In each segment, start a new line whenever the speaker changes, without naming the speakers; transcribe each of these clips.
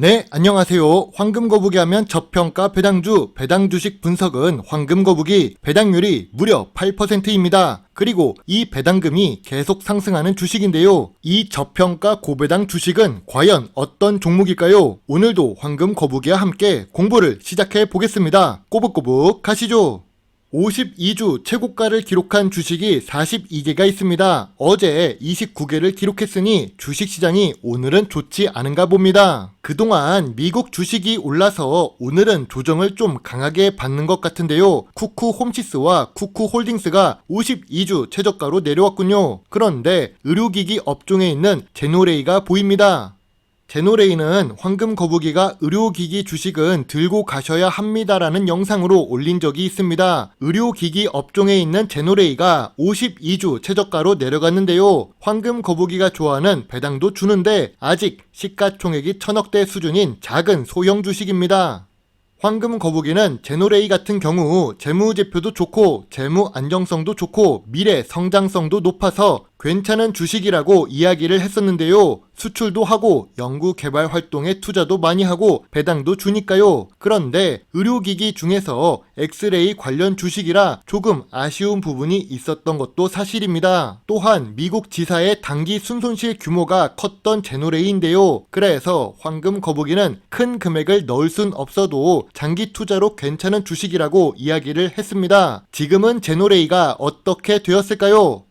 네, 안녕하세요. 황금거북이 하면 저평가 배당주, 배당주식 분석은 황금거북이 배당률이 무려 8%입니다. 그리고 이 배당금이 계속 상승하는 주식인데요. 이 저평가 고배당 주식은 과연 어떤 종목일까요? 오늘도 황금거북이와 함께 공부를 시작해 보겠습니다. 꼬북꼬북 가시죠. 52주 최고가를 기록한 주식이 42개가 있습니다. 어제 29개를 기록했으니 주식시장이 오늘은 좋지 않은가 봅니다. 그동안 미국 주식이 올라서 오늘은 조정을 좀 강하게 받는 것 같은데요. 쿠쿠 홈치스와 쿠쿠 홀딩스가 52주 최저가로 내려왔군요. 그런데 의료기기 업종에 있는 제노레이가 보입니다. 제노레이는 황금 거북이가 의료기기 주식은 들고 가셔야 합니다라는 영상으로 올린 적이 있습니다. 의료기기 업종에 있는 제노레이가 52주 최저가로 내려갔는데요. 황금 거북이가 좋아하는 배당도 주는데 아직 시가총액이 천억대 수준인 작은 소형 주식입니다. 황금 거북이는 제노레이 같은 경우 재무제표도 좋고 재무 안정성도 좋고 미래 성장성도 높아서 괜찮은 주식이라고 이야기를 했었는데요. 수출도 하고 연구 개발 활동에 투자도 많이 하고 배당도 주니까요. 그런데 의료기기 중에서 엑스레이 관련 주식이라 조금 아쉬운 부분이 있었던 것도 사실입니다. 또한 미국 지사의 단기 순손실 규모가 컸던 제노레이인데요. 그래서 황금 거북이는 큰 금액을 넣을 순 없어도 장기 투자로 괜찮은 주식이라고 이야기를 했습니다. 지금은 제노레이가 어떻게 되었을까요?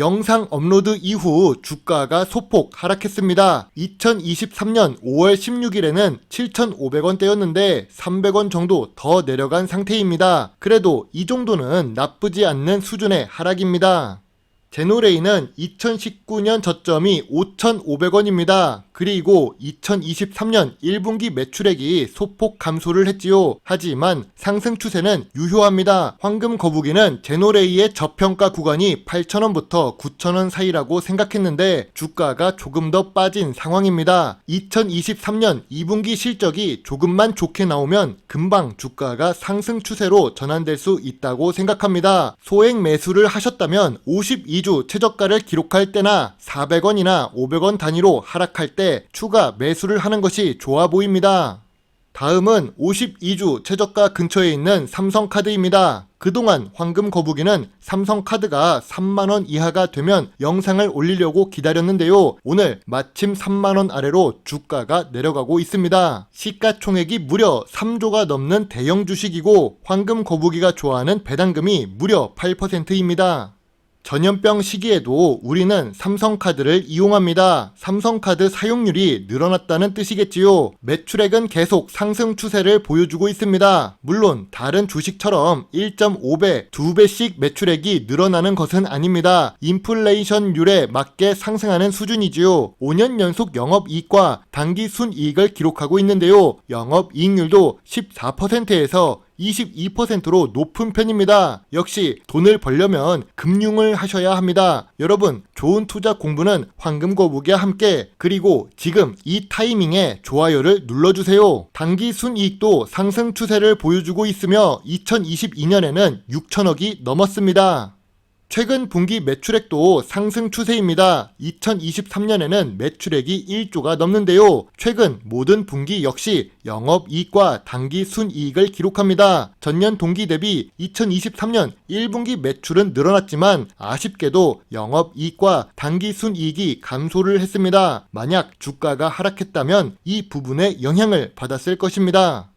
영상 업로드 이후 주가가 소폭 하락했습니다. 2023년 5월 16일에는 7,500원대였는데 300원 정도 더 내려간 상태입니다. 그래도 이 정도는 나쁘지 않는 수준의 하락입니다. 제노레이는 2019년 저점이 5,500원입니다. 그리고 2023년 1분기 매출액이 소폭 감소를 했지요. 하지만 상승 추세는 유효합니다. 황금 거북이는 제노레이의 저평가 구간이 8,000원부터 9,000원 사이라고 생각했는데 주가가 조금 더 빠진 상황입니다. 2023년 2분기 실적이 조금만 좋게 나오면 금방 주가가 상승 추세로 전환될 수 있다고 생각합니다. 소액 매수를 하셨다면 52주 최저가를 기록할 때나 400원이나 500원 단위로 하락할 때 추가 매수를 하는 것이 좋아 보입니다. 다음은 52주 최저가 근처에 있는 삼성카드입니다. 그동안 황금 거북이는 삼성카드가 3만원 이하가 되면 영상을 올리려고 기다렸는데요. 오늘 마침 3만원 아래로 주가가 내려가고 있습니다. 시가총액이 무려 3조가 넘는 대형 주식이고 황금 거북이가 좋아하는 배당금이 무려 8%입니다. 전염병 시기에도 우리는 삼성카드를 이용합니다. 삼성카드 사용률이 늘어났다는 뜻이겠지요. 매출액은 계속 상승 추세를 보여주고 있습니다. 물론 다른 주식처럼 1.5배, 2배씩 매출액이 늘어나는 것은 아닙니다. 인플레이션율에 맞게 상승하는 수준이지요. 5년 연속 영업이익과 단기 순이익을 기록하고 있는데요. 영업이익률도 14%에서 22%로 높은 편입니다. 역시 돈을 벌려면 금융을 하셔야 합니다. 여러분, 좋은 투자 공부는 황금 거북이와 함께 그리고 지금 이 타이밍에 좋아요를 눌러주세요. 단기 순이익도 상승 추세를 보여주고 있으며 2022년에는 6천억이 넘었습니다. 최근 분기 매출액도 상승 추세입니다. 2023년에는 매출액이 1조가 넘는데요. 최근 모든 분기 역시 영업이익과 단기 순이익을 기록합니다. 전년 동기 대비 2023년 1분기 매출은 늘어났지만 아쉽게도 영업이익과 단기 순이익이 감소를 했습니다. 만약 주가가 하락했다면 이 부분에 영향을 받았을 것입니다.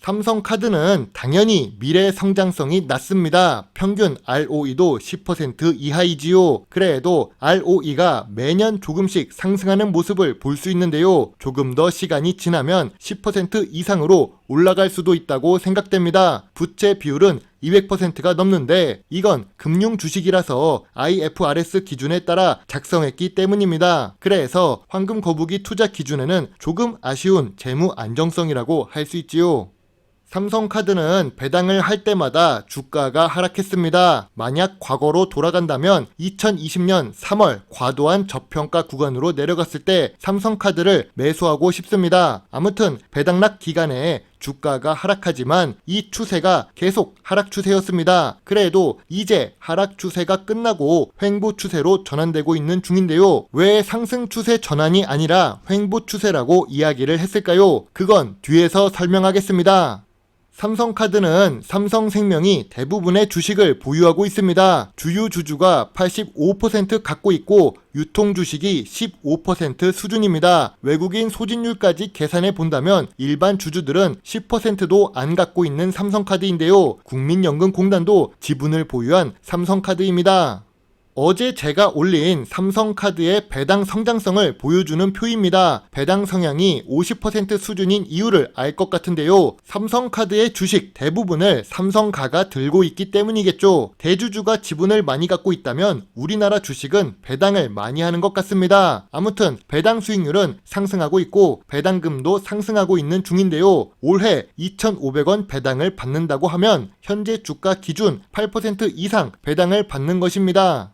삼성카드는 당연히 미래 성장성이 낮습니다. 평균 ROE도 10% 이하이지요. 그래도 ROE가 매년 조금씩 상승하는 모습을 볼 수 있는데요. 조금 더 시간이 지나면 10% 이상으로 올라갈 수도 있다고 생각됩니다. 부채 비율은 200%가 넘는데 이건 금융 주식이라서 IFRS 기준에 따라 작성했기 때문입니다. 그래서 황금 거북이 투자 기준에는 조금 아쉬운 재무 안정성이라고 할 수 있지요. 삼성카드는 배당을 할 때마다 주가가 하락했습니다. 만약 과거로 돌아간다면 2020년 3월 과도한 저평가 구간으로 내려갔을 때 삼성카드를 매수하고 싶습니다. 아무튼 배당락 기간에 주가가 하락하지만 이 추세가 계속 하락 추세였습니다. 그래도 이제 하락 추세가 끝나고 횡보 추세로 전환되고 있는 중인데요. 왜 상승 추세 전환이 아니라 횡보 추세라고 이야기를 했을까요? 그건 뒤에서 설명하겠습니다. 삼성카드는 삼성생명이 대부분의 주식을 보유하고 있습니다. 주유 주주가 85% 갖고 있고 유통 주식이 15% 수준입니다. 외국인 소진율까지 계산해 본다면 일반 주주들은 10%도 안 갖고 있는 삼성카드인데요. 국민연금공단도 지분을 보유한 삼성카드입니다. 어제 제가 올린 삼성카드의 배당 성장성을 보여주는 표입니다. 배당 성향이 50% 수준인 이유를 알 것 같은데요. 삼성카드의 주식 대부분을 삼성가가 들고 있기 때문이겠죠. 대주주가 지분을 많이 갖고 있다면 우리나라 주식은 배당을 많이 하는 것 같습니다. 아무튼 배당 수익률은 상승하고 있고 배당금도 상승하고 있는 중인데요. 올해 2,500원 배당을 받는다고 하면 현재 주가 기준 8% 이상 배당을 받는 것입니다.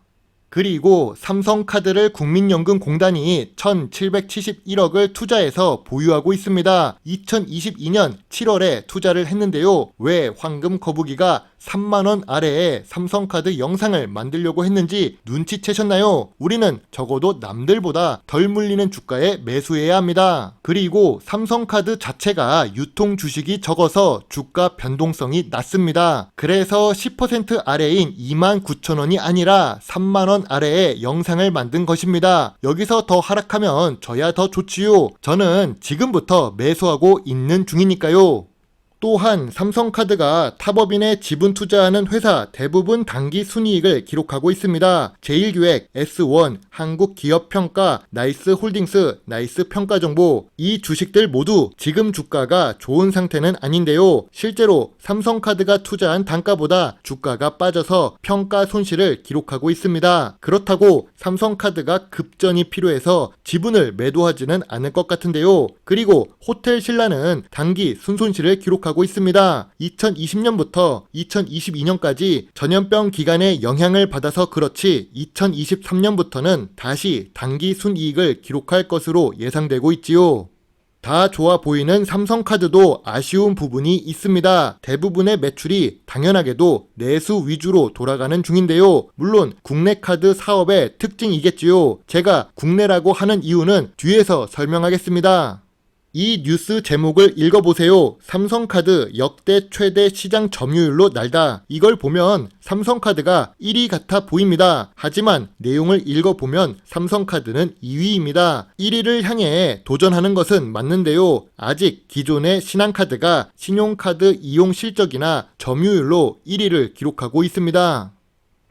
그리고 삼성카드를 국민연금공단이 1771억을 투자해서 보유하고 있습니다. 2022년 7월에 투자를 했는데요. 왜 황금 거북이가 3만원 아래에 삼성카드 영상을 만들려고 했는지 눈치채셨나요? 우리는 적어도 남들보다 덜 물리는 주가에 매수해야 합니다. 그리고 삼성카드 자체가 유통 주식이 적어서 주가 변동성이 낮습니다. 그래서 10% 아래인 29,000원이 아니라 3만원 아래에 영상을 만든 것입니다. 여기서 더 하락하면 저야 더 좋지요. 저는 지금부터 매수하고 있는 중이니까요. 또한 삼성카드가 탑업인에 지분 투자하는 회사 대부분 단기 순이익을 기록하고 있습니다. 제일기획, S1, 한국기업평가, 나이스홀딩스, 나이스평가정보 이 주식들 모두 지금 주가가 좋은 상태는 아닌데요. 실제로 삼성카드가 투자한 단가보다 주가가 빠져서 평가 손실을 기록하고 있습니다. 그렇다고 삼성카드가 급전이 필요해서 지분을 매도하지는 않을 것 같은데요. 그리고 호텔 신라는 단기 순손실을 기록하고 있습니다. 2020년부터 2022년까지 전염병 기간에 영향을 받아서 그렇지 2023년부터는 다시 단기 순이익을 기록할 것으로 예상되고 있지요. 다 좋아 보이는 삼성카드도 아쉬운 부분이 있습니다. 대부분의 매출이 당연하게도 내수 위주로 돌아가는 중인데요. 물론 국내 카드 사업의 특징이겠지요. 제가 국내라고 하는 이유는 뒤에서 설명하겠습니다. 이 뉴스 제목을 읽어보세요. 삼성카드 역대 최대 시장 점유율로 날다. 이걸 보면 삼성카드가 1위 같아 보입니다. 하지만 내용을 읽어보면 삼성카드는 2위입니다. 1위를 향해 도전하는 것은 맞는데요. 아직 기존의 신한카드가 신용카드 이용 실적이나 점유율로 1위를 기록하고 있습니다.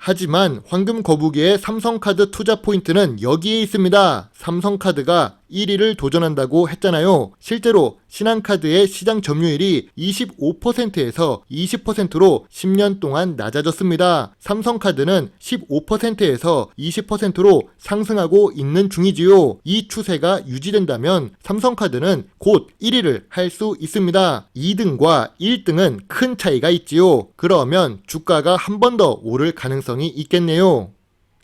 하지만 황금 거북이의 삼성카드 투자 포인트는 여기에 있습니다. 삼성카드가 1위를 도전한다고 했잖아요. 실제로 신한카드의 시장 점유율이 25%에서 20%로 10년 동안 낮아졌습니다. 삼성카드는 15%에서 20%로 상승하고 있는 중이지요. 이 추세가 유지된다면 삼성카드는 곧 1위를 할 수 있습니다. 2등과 1등은 큰 차이가 있지요. 그러면 주가가 한 번 더 오를 가능성이 있겠네요.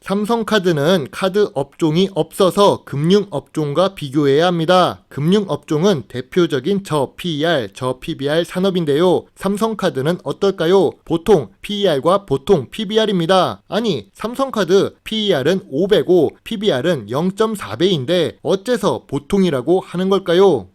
삼성카드는 카드 업종이 없어서 금융업종과 비교해야 합니다. 금융업종은 대표적인 저 PER, 저 PBR 산업인데요. 삼성카드는 어떨까요? 보통 PER과 보통 PBR입니다. 아니, 삼성카드 PER은 500고 PBR은 0.4배인데 어째서 보통이라고 하는 걸까요?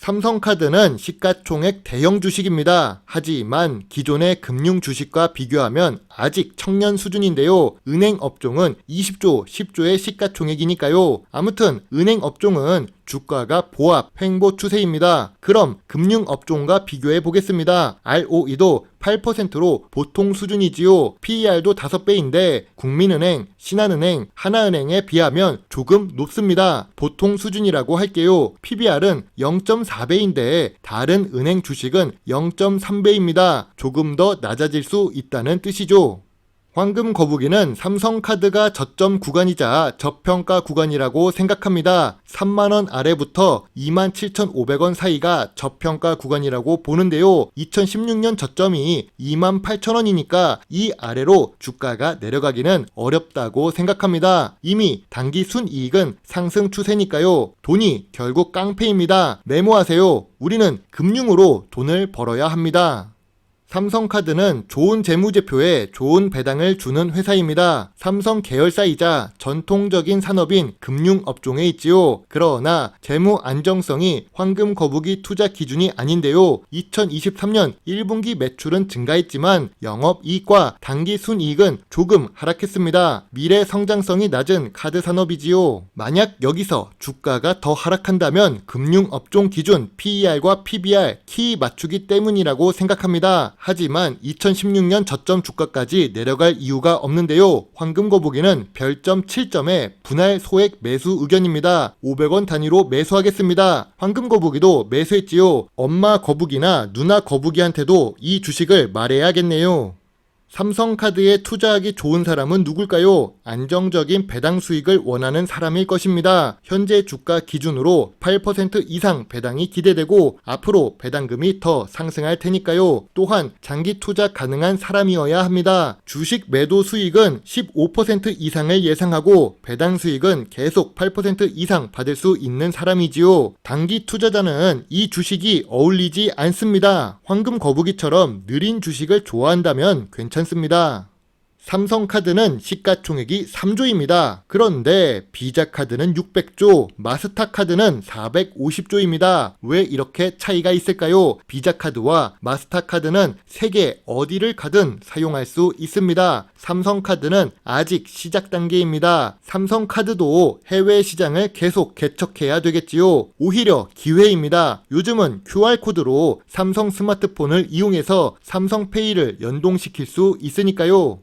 삼성카드는 시가총액 대형 주식입니다. 하지만 기존의 금융 주식과 비교하면 아직 청년 수준인데요. 은행 업종은 20조, 10조의 시가총액이니까요. 아무튼 은행 업종은 주가가 보합, 횡보 추세입니다. 그럼 금융 업종과 비교해 보겠습니다. ROE도 8%로 보통 수준이지요. PER도 5배인데 국민은행, 신한은행, 하나은행에 비하면 조금 높습니다. 보통 수준이라고 할게요. PBR은 0.4배인데 다른 은행 주식은 0.3배입니다. 조금 더 낮아질 수 있다는 뜻이죠. 황금 거북이는 삼성카드가 저점 구간이자 저평가 구간이라고 생각합니다. 3만원 아래부터 27,500원 사이가 저평가 구간이라고 보는데요. 2016년 저점이 28,000원이니까 이 아래로 주가가 내려가기는 어렵다고 생각합니다. 이미 단기 순이익은 상승 추세니까요. 돈이 결국 깡패입니다. 메모하세요. 우리는 금융으로 돈을 벌어야 합니다. 삼성카드는 좋은 재무제표에 좋은 배당을 주는 회사입니다. 삼성 계열사이자 전통적인 산업인 금융업종에 있지요. 그러나 재무 안정성이 황금 거북이 투자 기준이 아닌데요. 2023년 1분기 매출은 증가했지만 영업이익과 단기 순이익은 조금 하락했습니다. 미래 성장성이 낮은 카드 산업이지요. 만약 여기서 주가가 더 하락한다면 금융업종 기준 PER과 PBR 키 맞추기 때문이라고 생각합니다. 하지만 2016년 저점 주가까지 내려갈 이유가 없는데요. 황금 거북이는 별점 7점에 분할 소액 매수 의견입니다. 500원 단위로 매수하겠습니다. 황금 거북이도 매수했지요. 엄마 거북이나 누나 거북이한테도 이 주식을 말해야겠네요. 삼성카드에 투자하기 좋은 사람은 누굴까요? 안정적인 배당 수익을 원하는 사람일 것입니다. 현재 주가 기준으로 8% 이상 배당이 기대되고 앞으로 배당금이 더 상승할 테니까요. 또한 장기 투자 가능한 사람이어야 합니다. 주식 매도 수익은 15% 이상을 예상하고 배당 수익은 계속 8% 이상 받을 수 있는 사람이지요. 단기 투자자는 이 주식이 어울리지 않습니다. 황금 거북이처럼 느린 주식을 좋아한다면 괜찮 습니다. 삼성카드는 시가총액이 3조입니다. 그런데 비자카드는 600조, 마스타카드는 450조입니다. 왜 이렇게 차이가 있을까요? 비자카드와 마스타카드는 세계 어디를 가든 사용할 수 있습니다. 삼성카드는 아직 시작 단계입니다. 삼성카드도 해외 시장을 계속 개척해야 되겠지요. 오히려 기회입니다. 요즘은 QR코드로 삼성 스마트폰을 이용해서 삼성페이를 연동시킬 수 있으니까요.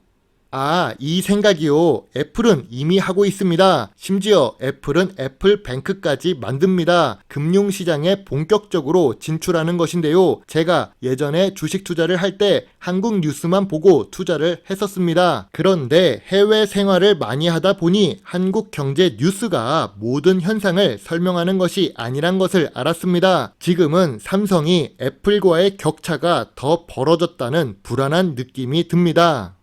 아, 이 생각이요. 애플은 이미 하고 있습니다. 심지어 애플은 애플 뱅크까지 만듭니다. 금융시장에 본격적으로 진출하는 것인데요. 제가 예전에 주식 투자를 할 때 한국 뉴스만 보고 투자를 했었습니다. 그런데 해외 생활을 많이 하다 보니 한국 경제 뉴스가 모든 현상을 설명하는 것이 아니란 것을 알았습니다. 지금은 삼성이 애플과의 격차가 더 벌어졌다는 불안한 느낌이 듭니다.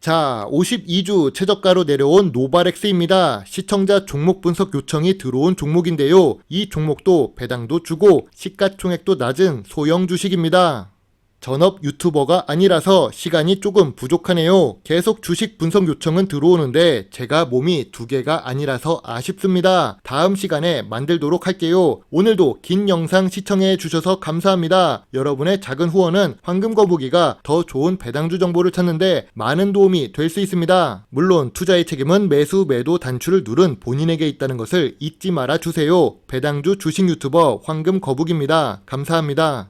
자, 52주 최저가로 내려온 노바렉스입니다. 시청자 종목 분석 요청이 들어온 종목인데요. 이 종목도 배당도 주고 시가총액도 낮은 소형 주식입니다. 전업 유튜버가 아니라서 시간이 조금 부족하네요. 계속 주식 분석 요청은 들어오는데 제가 몸이 두 개가 아니라서 아쉽습니다. 다음 시간에 만들도록 할게요. 오늘도 긴 영상 시청해 주셔서 감사합니다. 여러분의 작은 후원은 황금 거북이가 더 좋은 배당주 정보를 찾는데 많은 도움이 될 수 있습니다. 물론 투자의 책임은 매수 매도 단추를 누른 본인에게 있다는 것을 잊지 말아 주세요. 배당주 주식 유튜버 황금 거북입니다. 감사합니다.